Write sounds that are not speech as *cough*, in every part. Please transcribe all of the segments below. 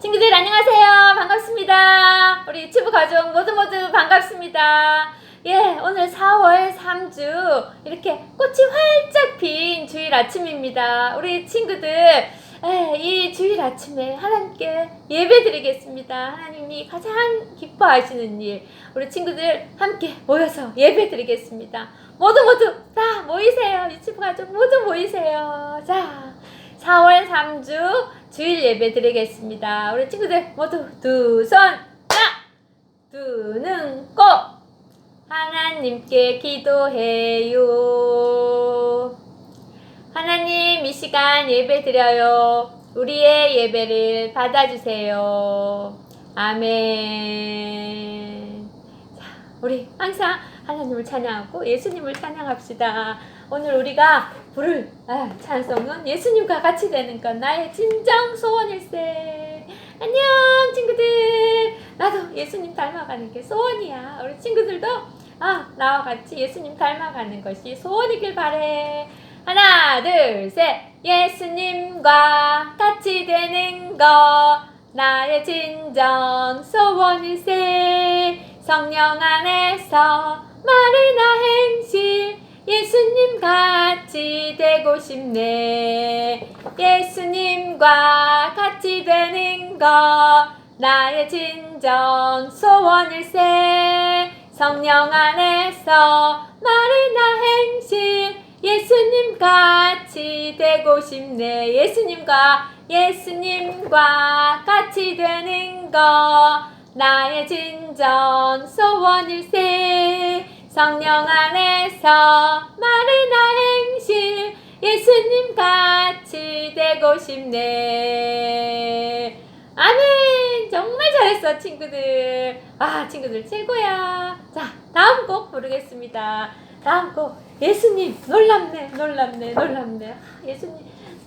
친구들 안녕하세요. 반갑습니다. 우리 유튜브 가족 모두 모두 반갑습니다. 예, 오늘 4월 3주 이렇게 꽃이 활짝 핀 주일 아침입니다. 우리 친구들 예, 이 주일 아침에 하나님께 예배 드리겠습니다. 하나님이 가장 기뻐하시는 일 우리 친구들 함께 모여서 예배 드리겠습니다. 모두 모두 다 모이세요. 유튜브 가족 모두 모이세요. 자, 4월 3주 주일 예배 드리겠습니다. 우리 친구들 모두 두 손, 딱! 두 눈, 꼭! 하나님께 기도해요. 하나님, 이 시간 예배 드려요. 우리의 예배를 받아주세요. 아멘. 자, 우리 항상 하나님을 찬양하고 예수님을 찬양합시다. 오늘 우리가 부를 아, 찬송은 예수님과 같이 되는 것 나의 진정 소원일세. 안녕 친구들. 나도 예수님 닮아가는 게 소원이야. 우리 친구들도 아 나와 같이 예수님 닮아가는 것이 소원이길 바래. 하나 둘 셋. 예수님과 같이 되는 것 나의 진정 소원일세. 성령 안에서 말이나 행실 예수님 같이 되고 싶네. 예수님과 같이 되는 것 나의 진정 소원일세. 성령 안에서 말이나 행실 예수님 같이 되고 싶네. 예수님과 예수님과 같이 되는 것 나의 진정 소원일세. 성령 안에서 말이나 행실 예수님 같이 되고 싶네. 아멘. 정말 잘했어, 친구들. 아, 친구들 최고야. 자, 다음 곡 부르겠습니다. 다음 곡. 예수님, 놀랍네, 놀랍네, 놀랍네. 아, 예수님,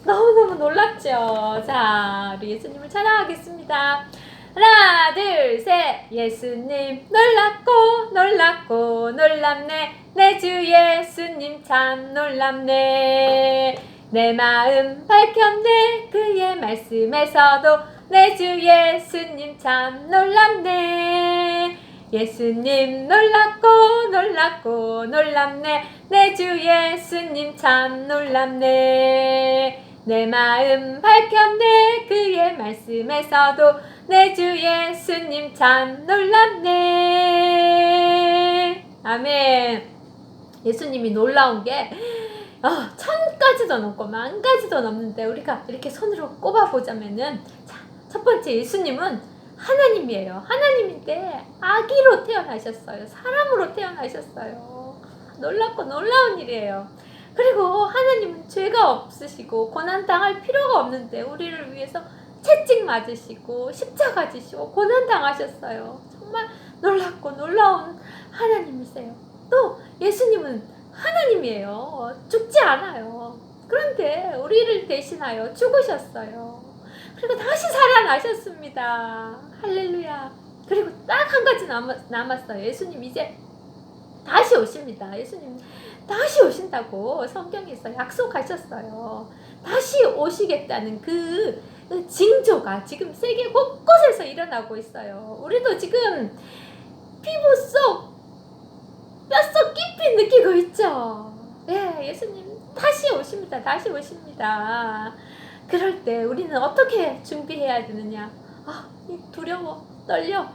너무너무 놀랍죠? 자, 우리 예수님을 찬양하겠습니다. 하나, 둘, 셋. 예수님, 놀랍고, 놀랍고, 놀랍네. 내 주 예수님 참 놀랍네. 내 마음 밝혔네. 그의 말씀에서도 내 주 예수님 참 놀랍네. 예수님 놀랍고 놀랍고 놀랍네 내 주 예수님 참 놀랍네 내 마음 밝혔네 그의 말씀에서도 내 주 예수님 참 놀랍네 아멘 예수님이 놀라운 게 어, 천 가지도 넘고 만 가지도 넘는데 우리가 이렇게 손으로 꼽아 보자면은 자, 첫 번째 예수님은 하나님이에요. 하나님인데 아기로 태어나셨어요. 사람으로 태어나셨어요. 놀랍고 놀라운 일이에요. 그리고 하나님은 죄가 없으시고 고난 당할 필요가 없는데 우리를 위해서 채찍 맞으시고 십자가 지시고 고난 당하셨어요. 정말 놀랍고 놀라운 하나님이세요. 또 예수님은 하나님이에요. 죽지 않아요. 그런데 우리를 대신하여 죽으셨어요. 그리고 다시 살아나셨습니다. 할렐루야. 그리고 딱 한 가지 남았, 남았어요. 예수님 이제 다시 오십니다. 예수님 다시 오신다고 성경에서 약속하셨어요. 다시 오시겠다는 그, 그 징조가 지금 세계 곳곳에서 일어나고 있어요. 우리도 지금 피부 속, 뼛속 깊이 느끼고 있죠. 예, 예수님 다시 오십니다. 다시 오십니다. 그럴 때 우리는 어떻게 준비해야 되느냐? 아, 이 두려워, 떨려.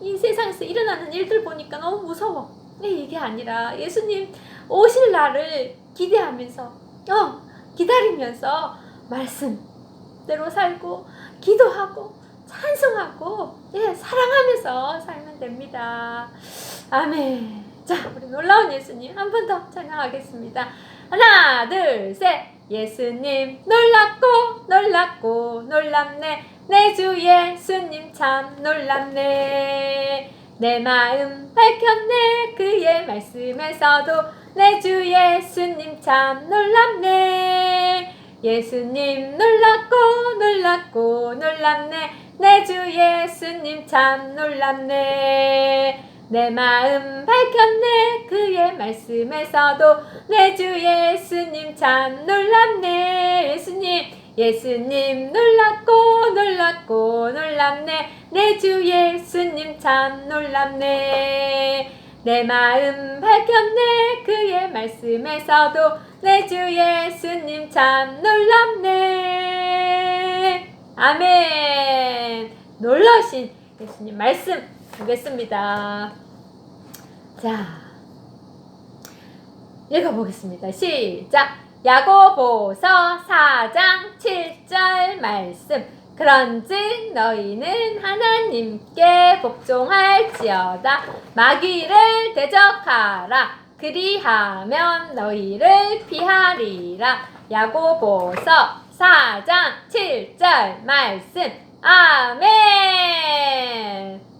이 세상에서 일어나는 일들 보니까 너무 무서워. 네, 이게 아니라 예수님 오실 날을 기대하면서, 어, 기다리면서 말씀 대로 살고, 기도하고, 찬송하고, 예, 사랑하면서 살면 됩니다. 아멘. 자, 우리 놀라운 예수님 한 번 더 찬양하겠습니다. 하나, 둘, 셋. 예수님 놀랍고 놀랍고 놀랍네 내 주 예수님 참 놀랍네 내 마음 밝혔네 그의 말씀에서도 내 주 예수님 참 놀랍네 예수님 놀랍고 놀랍고 놀랍네. 내 주 예수님 참 놀랍네. 내 마음 밝혔네. 그의 말씀에서도 내 주 예수님 참 놀랍네. 예수님 예수님 놀랍고 놀랍고 놀랍네. 내 주 예수님 참 놀랍네 내 마음 밝혔네. 그의 말씀에서도 내 주 예수님 참 놀랍네. 아멘. 놀라신 예수님 말씀 보겠습니다. 자 읽어보겠습니다. 시작. 야고보서 4장 7절 말씀 그런즉 너희는 하나님께 복종할지어다. 마귀를 대적하라. 그리하면 너희를 피하리라. 야고보서 4장 7절 말씀. 아멘.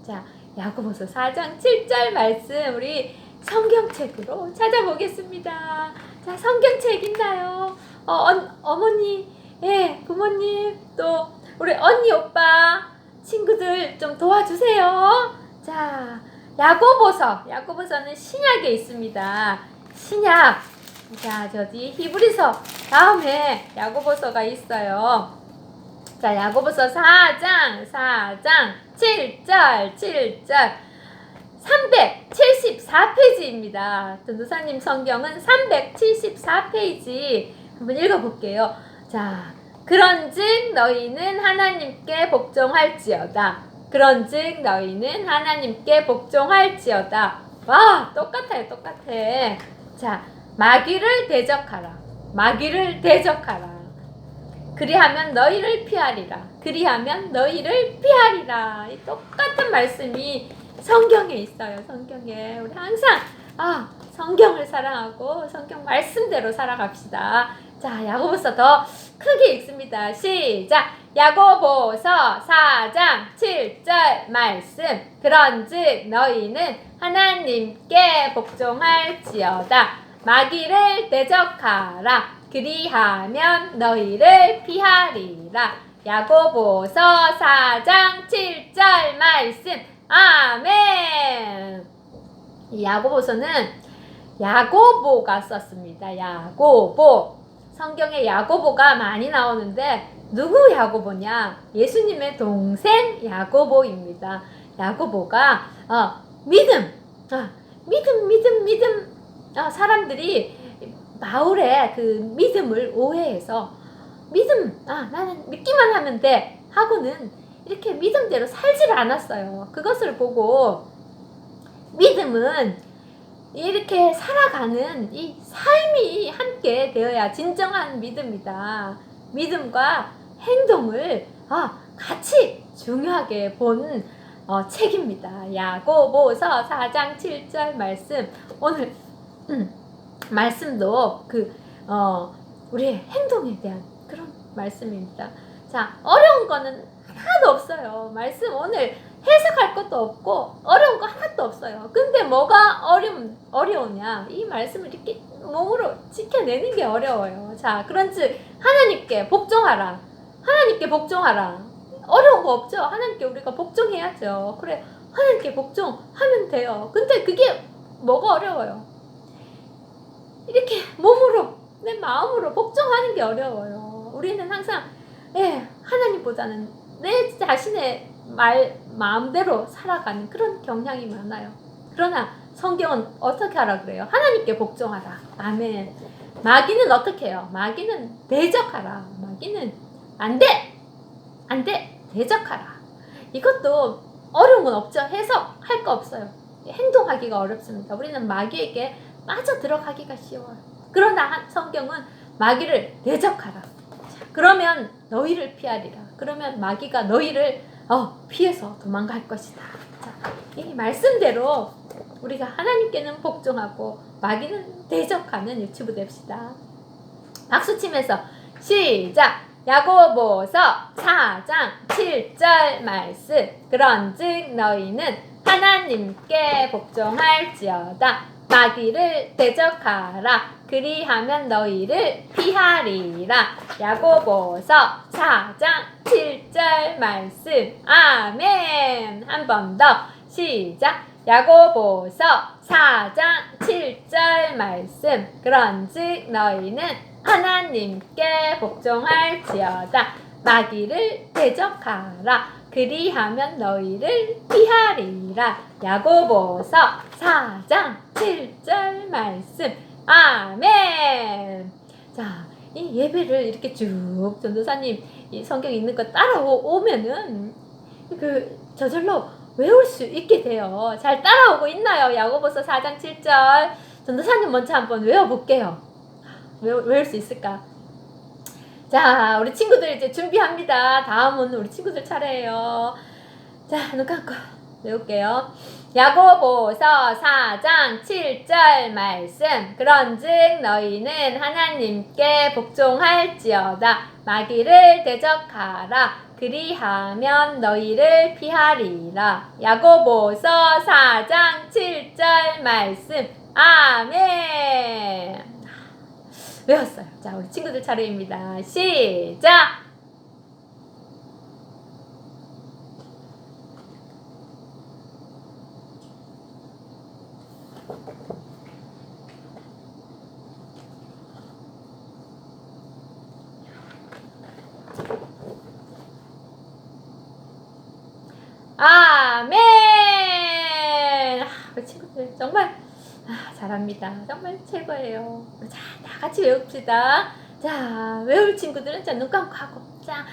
자 야고보서 4장 7절 말씀 우리 성경책으로 찾아보겠습니다. 자 성경책 있나요? 어, 어, 어머니 예 부모님 또 우리 언니 오빠 친구들 좀 도와주세요. 자, 야고보서. 야고보서는 신약에 있습니다. 신약. 자, 저기 히브리서 다음에 야고보서가 있어요. 자, 야고보서 4장, 4장, 7절, 7절. 374페이지입니다. 전도사님 성경은 374페이지 한번 읽어볼게요. 자, 그런즉 너희는 하나님께 복종할지어다. 그런즉 너희는 하나님께 복종할지어다. 와, 똑같아요, 똑같아. 자, 마귀를 대적하라. 마귀를 대적하라. 그리하면 너희를 피하리라. 그리하면 너희를 피하리라. 이 똑같은 말씀이 성경에 있어요. 성경에 우리 항상 아 성경을 사랑하고 성경 말씀대로 살아갑시다. 자, 야고보서 더 크게 읽습니다. 시작. 야고보서 4장 7절 말씀. 그런즉 너희는 하나님께 복종할지어다. 마귀를 대적하라. 그리하면 너희를 피하리라. 야고보서 4장 7절 말씀. 아멘. 이 야고보서는 야고보가 썼습니다. 야고보. 성경에 야고보가 많이 나오는데 누구 야고보냐? 예수님의 동생 야고보입니다. 야고보가 어, 믿음, 어, 믿음, 믿음, 믿음. 어, 사람들이 바울의 그 믿음을 오해해서 믿음, 아 나는 믿기만 하면 돼 하고는 이렇게 믿음대로 살지를 않았어요. 그것을 보고 믿음은 이렇게 살아가는 이 삶이 함께 되어야 진정한 믿음이다. 믿음과 행동을 아, 같이 중요하게 본 어, 책입니다. 야고보서 4장 7절 말씀 오늘 음, 말씀도 그 어, 우리의 행동에 대한 그런 말씀입니다. 자 어려운 거는 하나도 없어요. 말씀 오늘 해석할 것도 없고 어려운 거 하나도 없어요. 근데 뭐가 어려운 어려우냐? 이 말씀을 이렇게 몸으로 지켜내는 게 어려워요. 자, 그런즉 하나님께 복종하라. 하나님께 복종하라. 어려운 거 없죠? 하나님께 우리가 복종해야죠. 그래, 하나님께 복종하면 돼요. 근데 그게 뭐가 어려워요? 이렇게 몸으로 내 마음으로 복종하는 게 어려워요. 우리는 항상 예, 하나님보다는 내 자신의 말 마음대로 살아가는 그런 경향이 많아요. 그러나 성경은 어떻게 하라 그래요? 하나님께 복종하라. 아멘. 마귀는 어떻게 해요? 마귀는 대적하라. 마귀는 안 돼! 안 돼! 대적하라. 이것도 어려운 건 없죠. 해석할 거 없어요. 행동하기가 어렵습니다. 우리는 마귀에게 빠져 들어가기가 쉬워요. 그러나 성경은 마귀를 대적하라. 그러면 너희를 피하리라. 그러면 마귀가 너희를 어, 피해서 도망갈 것이다. 자, 이 말씀대로 우리가 하나님께는 복종하고 마귀는 대적하는 유튜브 됩시다. 박수 치면서 시작! 야고보서 4장 7절 말씀 그런즉 너희는 하나님께 복종할지어다 마귀를 대적하라 그리하면 너희를 피하리라. 야고보서 4장 7절 말씀. 아멘. 한 번 더. 시작. 야고보서 4장 7절 말씀. 그런즉 너희는 하나님께 복종할지어다. 마귀를 대적하라. 그리하면 너희를 피하리라. 야고보서 4장 7절 말씀. 아멘. 자, 이 예배를 이렇게 쭉 전도사님 이 성경 있는 거 따라오면은 그 저절로 외울 수 있게 돼요. 잘 따라오고 있나요? 야고보서 4장 7절. 전도사님 먼저 한번 외워볼게요. 외울 수 있을까? 자, 우리 친구들 이제 준비합니다. 다음은 우리 친구들 차례예요. 자, 눈 감고 외울게요. 야고보서 4장 7절 말씀. 그런즉 너희는 하나님께 복종할지어다. 마귀를 대적하라. 그리하면 너희를 피하리라. 야고보서 4장 7절 말씀. 아멘. 외웠어요. 자, 우리 친구들 차례입니다. 시작! 아멘! 아, 우리 친구들 정말 아, 잘합니다. 정말 최고예요. 자, 다 같이 외웁시다. 자, 외울 친구들은 자, 눈 감고 하고. 자,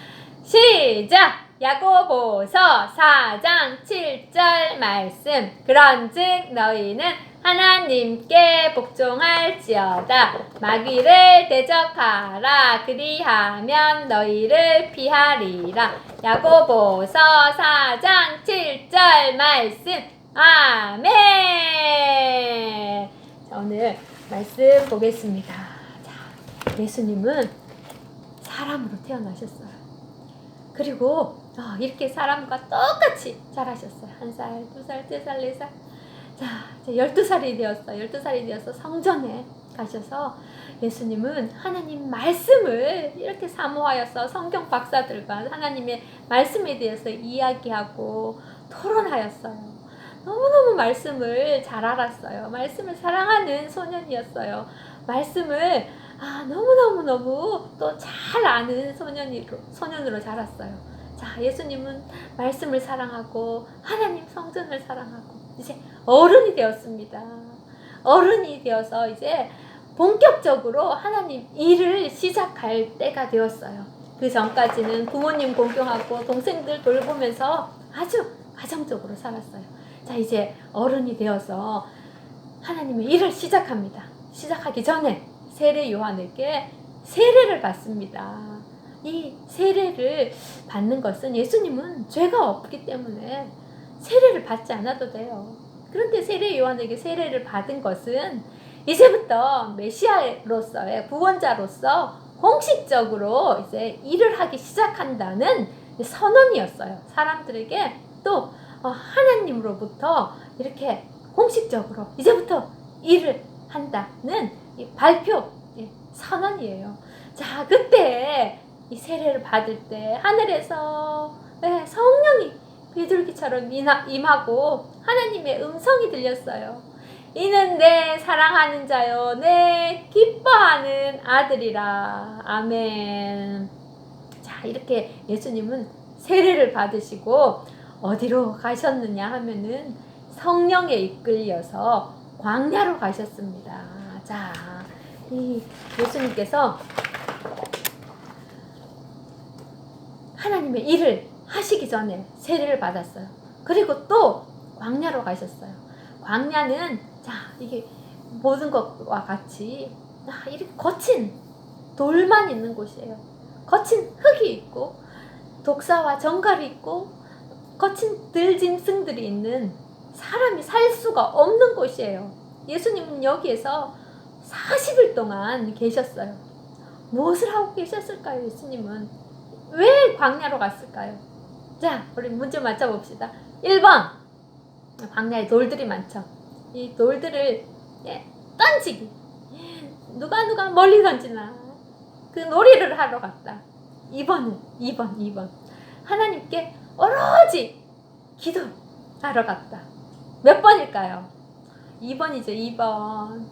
시작! 야고보서 4장 7절 말씀. 그런즉 너희는 하나님께 복종할지어다. 마귀를 대적하라. 그리하면 너희를 피하리라. 야고보서 4장 7절 말씀. 아멘. 자, 오늘 말씀 보겠습니다. 자, 예수님은 사람으로 태어나셨어요. 그리고 어, 이렇게 사람과 똑같이 자라셨어요. 한 살, 두 살, 세 살, 네 살. 자, 이제 열두 살이 되었어. 열두 살이 되어서 성전에 가셔서 예수님은 하나님 말씀을 이렇게 사모하여서 성경 박사들과 하나님의 말씀에 대해서 이야기하고 토론하였어요. 너무너무 말씀을 잘 알았어요. 말씀을 사랑하는 소년이었어요. 말씀을 아, 너무너무너무 또 잘 아는 소년으로, 소년으로 자랐어요. 자, 예수님은 말씀을 사랑하고 하나님 성전을 사랑하고 이제 어른이 되었습니다. 어른이 되어서 이제 본격적으로 하나님 일을 시작할 때가 되었어요. 그 전까지는 부모님 공경하고 동생들 돌보면서 아주 가정적으로 살았어요. 자, 이제 어른이 되어서 하나님의 일을 시작합니다. 시작하기 전에 세례 요한에게 세례를 받습니다. 이 세례를 받는 것은 예수님은 죄가 없기 때문에 세례를 받지 않아도 돼요. 그런데 세례 요한에게 세례를 받은 것은 이제부터 메시아로서의 구원자로서 공식적으로 이제 일을 하기 시작한다는 선언이었어요. 사람들에게 또 어, 하나님으로부터 이렇게 공식적으로 이제부터 일을 한다는 발표 선언이에요. 자, 그때 이 세례를 받을 때 하늘에서 네, 성령이 비둘기처럼 임하고 하나님의 음성이 들렸어요. 이는 내 사랑하는 자요, 내 기뻐하는 아들이라. 아멘. 자, 이렇게 예수님은 세례를 받으시고 어디로 가셨느냐 하면은 성령에 이끌려서 광야로 가셨습니다. 자, 이 예수님께서 하나님의 일을 하시기 전에 세례를 받았어요. 그리고 또 광야로 가셨어요. 광야는 자 이게 모든 것과 같이 아, 이렇게 거친 돌만 있는 곳이에요. 거친 흙이 있고 독사와 정갈이 있고 거친 들짐승들이 있는 사람이 살 수가 없는 곳이에요. 예수님은 여기에서 40일 동안 계셨어요. 무엇을 하고 계셨을까요, 예수님은? 왜 광야로 갔을까요? 자, 우리 문제 맞춰봅시다. 1번. 광야에 돌들이 많죠. 이 돌들을 예, 던지기. 누가 누가 멀리 던지나. 그 놀이를 하러 갔다. 2번은 2번, 2번. 하나님께 오로지 기도하러 갔다. 몇 번일까요? 2번이죠, 2번.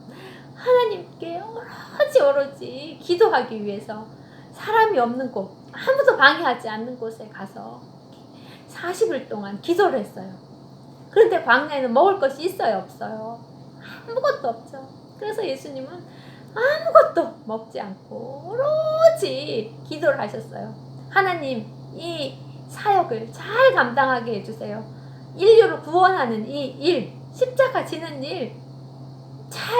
하나님께 오로지 오로지 기도하기 위해서 사람이 없는 곳, 아무도 방해하지 않는 곳에 가서 40일 동안 기도를 했어요. 그런데 광야에는 먹을 것이 있어요, 없어요? 아무것도 없죠. 그래서 예수님은 아무것도 먹지 않고 오로지 기도를 하셨어요. 하나님, 이 사역을 잘 감당하게 해주세요. 인류를 구원하는 이 일, 십자가 지는 일, 잘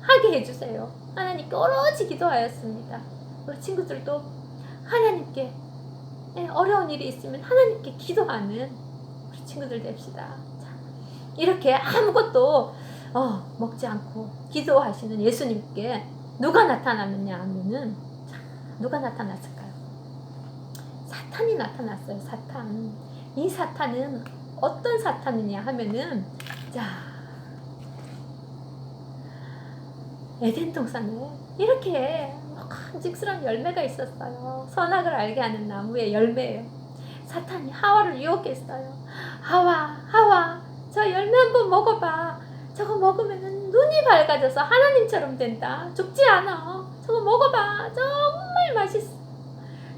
하게 해주세요. 하나님께 오로지 기도하였습니다. 우리 친구들도 하나님께 예, 어려운 일이 있으면 하나님께 기도하는 우리 친구들 됩시다. 자, 이렇게 아무것도 어, 먹지 않고 기도하시는 예수님께 누가 나타났느냐 하면은 자, 누가 나타났을까요? 사탄이 나타났어요. 사탄. 이 사탄은 어떤 사탄이냐 하면은 자 에덴 동산에 이렇게 먹음직스러운 열매가 있었어요. 선악을 알게 하는 나무의 열매예요. 사탄이 하와를 유혹했어요. 하와, 하와, 저 열매 한번 먹어봐. 저거 먹으면 눈이 밝아져서 하나님처럼 된다. 죽지 않아. 저거 먹어봐. 정말 맛있어.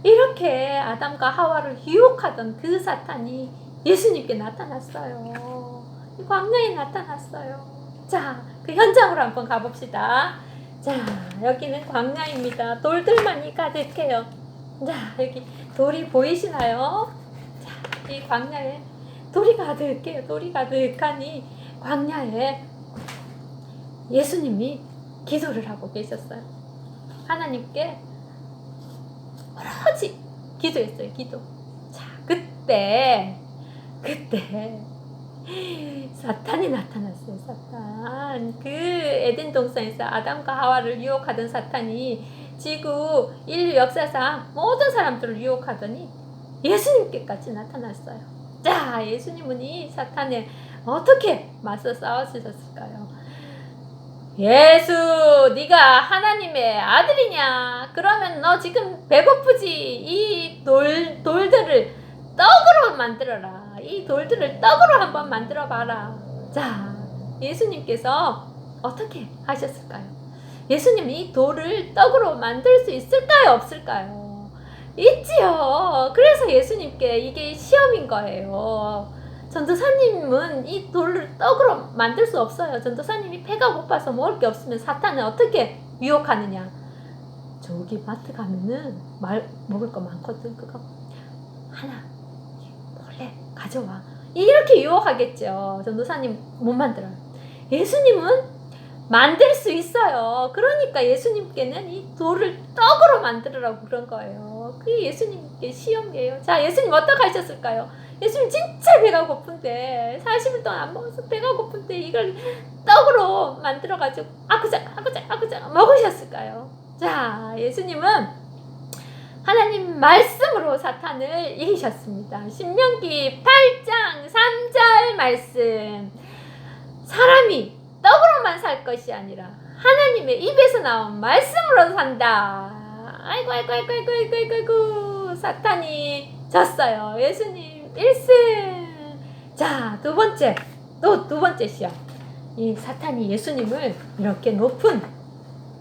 이렇게 아담과 하와를 유혹하던 그 사탄이 예수님께 나타났어요. 이 광야에 나타났어요. 자, 그 현장으로 한번 가봅시다. 자, 여기는 광야입니다. 돌들만이 가득해요. 자, 여기 돌이 보이시나요? 자, 이 광야에 돌이 가득해요. 돌이 가득하니 광야에 예수님이 기도를 하고 계셨어요. 하나님께 오로지 기도했어요. 기도. 자, 그때 그때 *gasps* 사탄이 나타났어요. 사탄. 그 에덴 동산에서 아담과 하와를 유혹하던 사탄이 지구 인류 역사상 모든 사람들을 유혹하더니 예수님께까지 나타났어요. 자, 예수님은 이 사탄에 어떻게 맞서 싸우셨을까요? 예수, 네가 하나님의 아들이냐? 그러면 너 지금 배고프지? 이 돌 돌들을 떡으로 만들어라. 이 돌들을 떡으로 한번 만들어 봐라. 자, 예수님께서 어떻게 하셨을까요? 예수님 이 돌을 떡으로 만들 수 있을까요? 없을까요? 있지요. 그래서 예수님께 이게 시험인 거예요. 전도사님은 이 돌을 떡으로 만들 수 없어요. 전도사님이 배가 고파서 먹을 게 없으면 사탄은 어떻게 유혹하느냐? 저기 마트 가면은 말 먹을 거 많거든. 그거 하나 몰래 가져와. 이렇게 유혹하겠죠. 전도사님 못 만들어요. 예수님은 만들 수 있어요. 그러니까 예수님께는 이 돌을 떡으로 만들으라고 그런 거예요. 그게 예수님께 시험이에요. 자, 예수님 어떻게 하셨을까요? 예수님 진짜 배가 고픈데 40일 동안 안 먹어서 배가 고픈데 이걸 떡으로 만들어 가지고 아구자 아구자 아구자 먹으셨을까요? 자, 예수님은 하나님 말씀으로 사탄을 이기셨습니다. 신명기 8장 3절 말씀. 사람이 떡으로만 살 것이 아니라 하나님의 입에서 나온 말씀으로 산다. 아이고 아이고 아이고 아이고 아이고, 아이고. 사탄이 졌어요. 예수님 1승. 자, 두 번째. 또 두 번째 시험. 이 사탄이 예수님을 이렇게 높은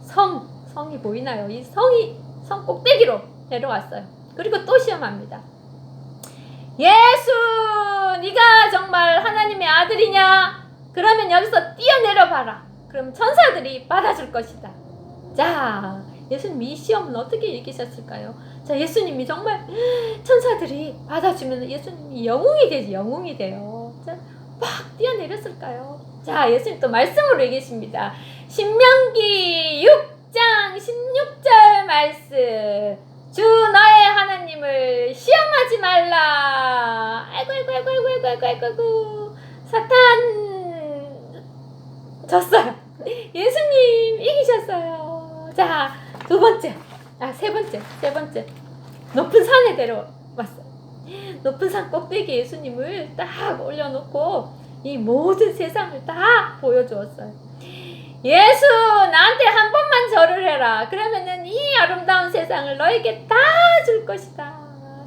성, 성이 보이나요? 이 성이 성 꼭대기로 데려왔어요. 그리고 또 시험합니다. 예수, 네가 정말 하나님의 아들이냐? 그러면 여기서 뛰어내려 봐라. 그럼 천사들이 받아줄 것이다. 자, 예수님 이 시험은 어떻게 이기셨을까요? 자, 예수님이 정말 천사들이 받아주면 예수님이 영웅이 되지, 영웅이 돼요. 자, 막 뛰어내렸을까요? 자, 예수님 또 말씀으로 얘기하십니다. 신명기 6장 16절 말씀. 주 너의 하나님을 시험하지 말라. 아이고 아이고 아이고 아이고 아이고 아이고 아이고, 아이고. 사탄 졌어요. 예수님 이기셨어요. 자, 두 번째. 아, 세 번째. 세 번째. 높은 산에 데려왔어요. 높은 산 꼭대기에 예수님을 딱 올려놓고 이 모든 세상을 다 보여주었어요. 예수, 나한테 한 번만 절을 해라. 그러면은 이 아름다운 세상을 너에게 다 줄 것이다.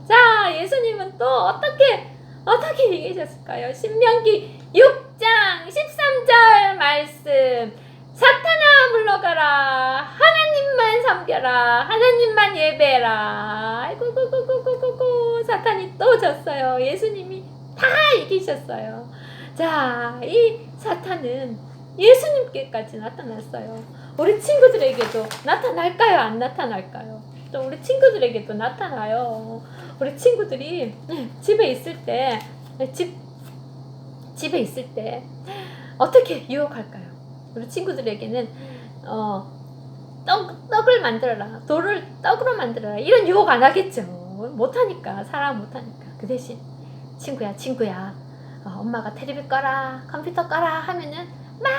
자, 예수님은 또 어떻게, 어떻게 얘기하셨을까요? 신명기 6장 13절 말씀. 사탄아 물러가라. 하나님만 섬겨라. 하나님만 예배해라. 아이고, 구, 사탄이 또 졌어요. 예수님이 다 이기셨어요. 자, 이 사탄은 예수님께까지 나타났어요. 우리 친구들에게도 나타날까요? 안 나타날까요? 또 우리 친구들에게도 나타나요. 우리 친구들이 집에 있을 때, 집, 집에 있을 때, 어떻게 유혹할까요? 우리 친구들에게는, 어, 떡, 떡을 만들어라. 돌을 떡으로 만들어라. 이런 유혹 안 하겠죠. 못하니까. 사람 못하니까. 그 대신, 친구야, 친구야. 어, 엄마가 텔레비 꺼라. 컴퓨터 꺼라. 하면은 막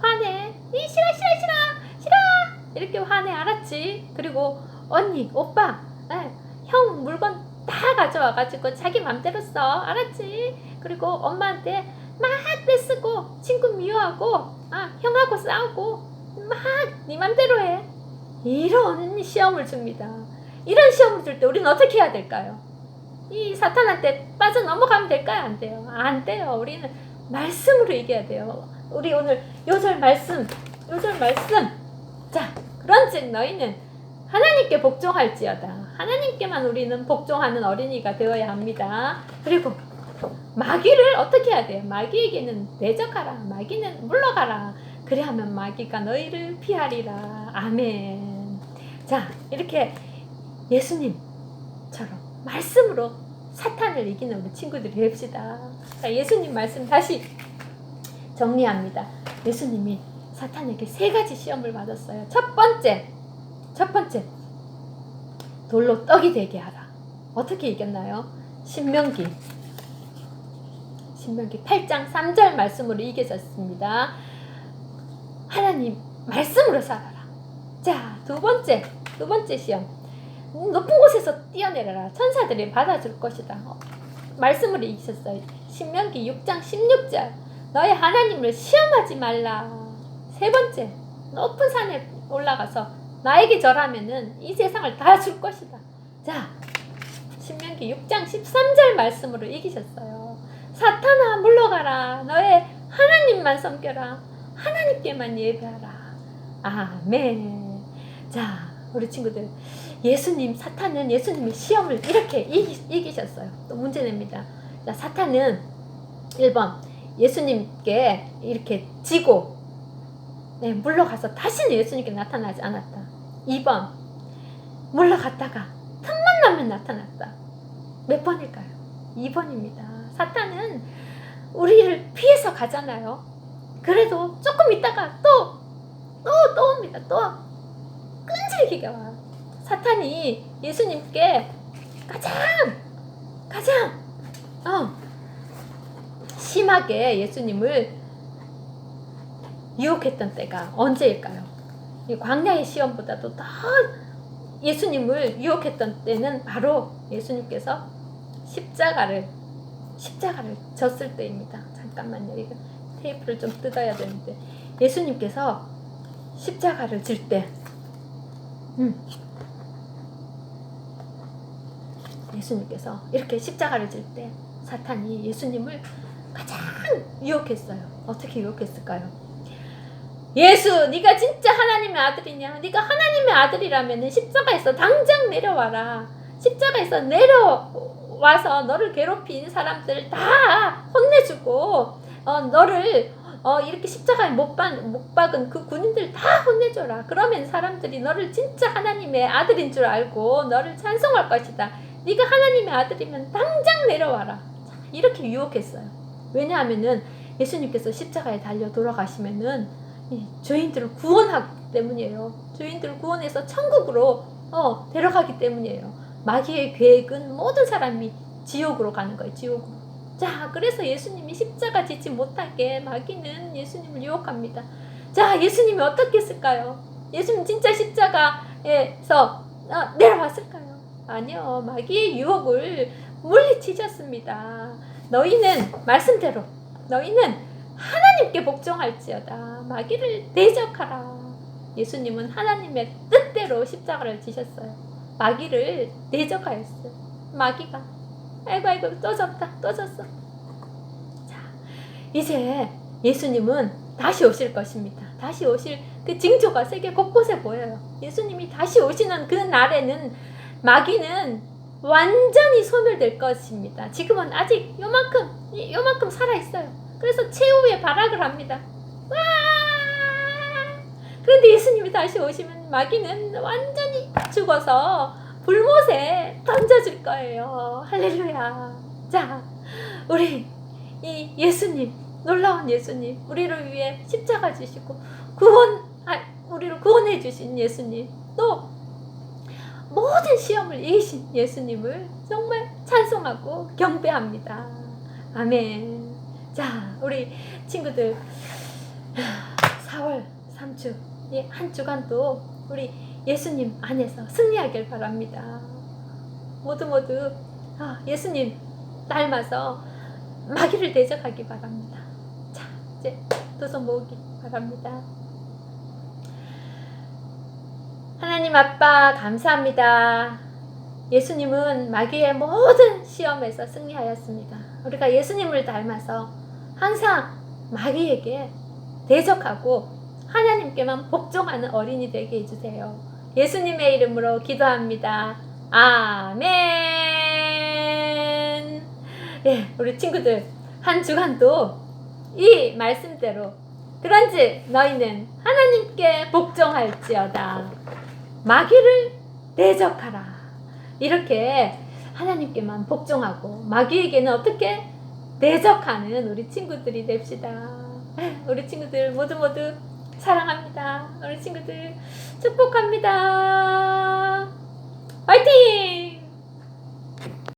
화내. 이 싫어, 싫어, 싫어. 싫어. 이렇게 화내. 알았지? 그리고 언니, 오빠, 에, 형 물건 다 가져와 가지고 자기 맘대로 써. 알았지? 그리고 엄마한테 막 떼쓰고 친구 미워하고 아, 형하고 싸우고 막네 맘대로 해. 이런 시험을 줍니다. 이런 시험을 줄 때 우리는 어떻게 해야 될까요? 이 사탄한테 빠져 넘어가면 될까요? 안 돼요. 안 돼요. 우리는 말씀으로 이겨야 돼요. 우리 오늘 요절 말씀, 요절 말씀. 자, 그런즉 너희는 하나님께 복종할지어다. 하나님께만 우리는 복종하는 어린이가 되어야 합니다. 그리고 마귀를 어떻게 해야 돼요? 마귀에게는 대적하라. 마귀는 물러가라. 그래야면 마귀가 너희를 피하리라. 아멘. 자, 이렇게 예수님처럼 말씀으로 사탄을 이기는 우리 친구들이 됩시다. 자, 예수님 말씀 다시 정리합니다. 예수님이 사탄에게 세 가지 시험을 받았어요. 첫 번째, 첫 번째, 돌로 떡이 되게 하라. 어떻게 이겼나요? 신명기, 신명기 8장 3절 말씀으로 이겨졌습니다. 하나님 말씀으로 살아라. 자, 두 번째, 두 번째 시험. 높은 곳에서 뛰어내려라. 천사들이 받아줄 것이다. 어, 말씀으로 이기셨어요. 신명기 6장 16절. 너의 하나님을 시험하지 말라. 세 번째, 높은 산에 올라가서 나에게 절하면은 이 세상을 다 줄 것이다. 자, 신명기 6장 13절 말씀으로 이기셨어요. 사탄아 물러가라. 너의 하나님만 섬겨라. 하나님께만 예배하라. 아멘. 자, 우리 친구들. 예수님, 사탄은 예수님의 시험을 이렇게 이기, 이기 셨어요. 또 문제 냅니다. 자, 사탄은 1번, 예수님께 이렇게 지고, 네, 물러가서 다시는 예수님께 나타나지 않았다. 2번, 물러갔다가 틈만 나면 나타났다. 몇 번일까요? 2번입니다. 사탄은 우리를 피해서 가잖아요. 그래도 조금 있다가 또, 또, 또 옵니다. 또 끈질기게 와. 사탄이 예수님께 가장, 가장, 어, 심하게 예수님을 유혹했던 때가 언제일까요? 이 광야의 시험보다도 더 예수님을 유혹했던 때는 바로 예수님께서 십자가를 십자가를 졌을 때입니다. 잠깐만요. 이거 테이프를 좀 뜯어야 되는데 예수님께서 십자가를 질 때, 음, 예수님께서 이렇게 십자가를 질 때 사탄이 예수님을 가장 유혹했어요. 어떻게 유혹했을까요? 예수, 네가 진짜 하나님의 아들이냐? 네가 하나님의 아들이라면 십자가에서 당장 내려와라. 십자가에서 내려 와서 너를 괴롭힌 사람들 다 혼내주고 어, 너를 어, 이렇게 십자가에 못, 박, 못 박은 그 군인들 다 혼내줘라. 그러면 사람들이 너를 진짜 하나님의 아들인 줄 알고 너를 찬송할 것이다. 네가 하나님의 아들이면 당장 내려와라. 이렇게 유혹했어요. 왜냐하면은 예수님께서 십자가에 달려 돌아가시면은 이 죄인들을 구원하기 때문이에요. 죄인들을 구원해서 천국으로 어, 데려가기 때문이에요. 마귀의 계획은 모든 사람이 지옥으로 가는 거예요. 지옥으로. 자, 그래서 예수님이 십자가 지지 못하게 마귀는 예수님을 유혹합니다. 자, 예수님이 어떻게 했을까요? 예수님 진짜 십자가에서 어, 내려왔을까요? 아니요. 마귀의 유혹을 물리치셨습니다. 너희는 말씀대로 너희는 하나님께 복종할지어다. 마귀를 대적하라. 예수님은 하나님의 뜻대로 십자가를 지셨어요. 마귀를 대적하였어요. 마귀가 아이고 아이고 또 졌다 또 졌어. 자 이제 예수님은 다시 오실 것입니다. 다시 오실 그 징조가 세계 곳곳에 보여요. 예수님이 다시 오시는 그 날에는 마귀는 완전히 소멸될 것입니다. 지금은 아직 요만큼, 이- 요만큼 살아 있어요. 그래서 최후의 발악을 합니다. 와! 그런데 예수님이 다시 오시면 마귀는 완전히 죽어서 불못에 던져질 거예요. 할렐루야. 자, 우리 이 예수님, 놀라운 예수님, 우리를 위해 십자가 지시고 구원, 아, 우리를 구원해 주신 예수님, 또 모든 시험을 이기신 예수님을 정말 찬송하고 경배합니다. 아멘. 자, 우리 친구들 4월 3주 이 한 주간도 우리 예수님 안에서 승리하길 바랍니다. 모두 모두 아, 예수님 닮아서 마귀를 대적하기 바랍니다. 자, 이제 두 손 모으기 바랍니다. 하나님 아빠 감사합니다. 예수님은 마귀의 모든 시험에서 승리하였습니다. 우리가 예수님을 닮아서 항상 마귀에게 대적하고 하나님께만 복종하는 어린이 되게 해주세요. 예수님의 이름으로 기도합니다. 아멘. 예, 우리 친구들 한 주간도 이 말씀대로 그런지 너희는 하나님께 복종할지어다. 마귀를 대적하라. 이렇게 하나님께만 복종하고 마귀에게는 어떻게 대적하는 우리 친구들이 됩시다. 우리 친구들 모두 모두 사랑합니다. 우리 친구들 축복합니다. 화이팅!